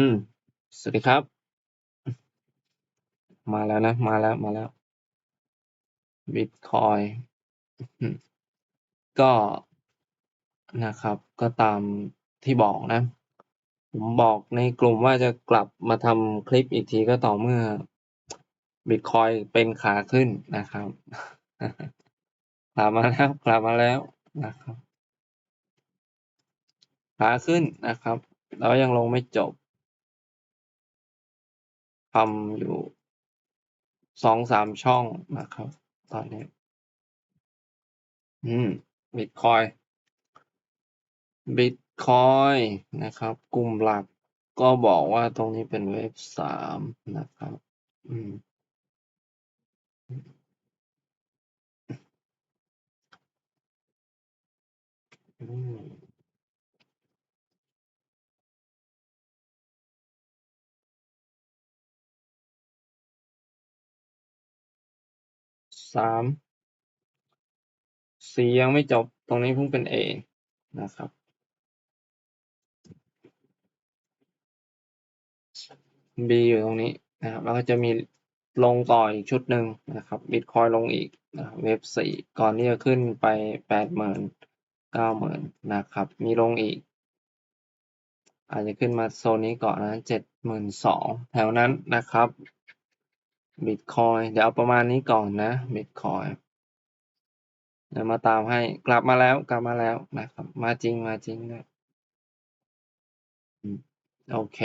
อืม สวัสดีครับ มาแล้วนะ มาแล้ว มาแล้ว บิตคอย ก็นะครับ ก็ตามที่บอกนะ ผมบอกในกลุ่มว่าจะกลับมาทำคลิปอีกทีก็ต่อเมื่อบิตคอยเป็นขาขึ้นนะครับ กลับมาแล้ว กลับมาแล้วนะครับ ขาขึ้นนะครับ แล้วยังลงไม่จบ ทำอยู่2-3ช่องนะครับ ตอนนี้ อืมบิตคอยน์บิตคอยนะครับ กลุ่มหลักก็บอกว่าตรงนี้เป็นเวฟ3นะครับ อืมอืม 3 C ยังไม่จบตรงนี้เพิ่งเป็น A นะครับ B อยู่ตรงนี้นะครับแล้วก็จะมีลงต่ออีกชุดหนึ่งนะครับบิตคอยลงอีกนะครับเวฟ4ก่อนที่จะขึ้นไป80,000 90,000นนะครับ มีลงอีก อาจจะขึ้นมาโซนนี้ก่อนนะ72,000แถวนั้นนะครับ บิตคอยเดี๋ยวเอาประมาณนี้ก่อนนะบิตคอยเดี๋ยวมาตามให้กลับมาแล้วกลับมาแล้วนะครับมาจริงมาจริงด้วยโอเค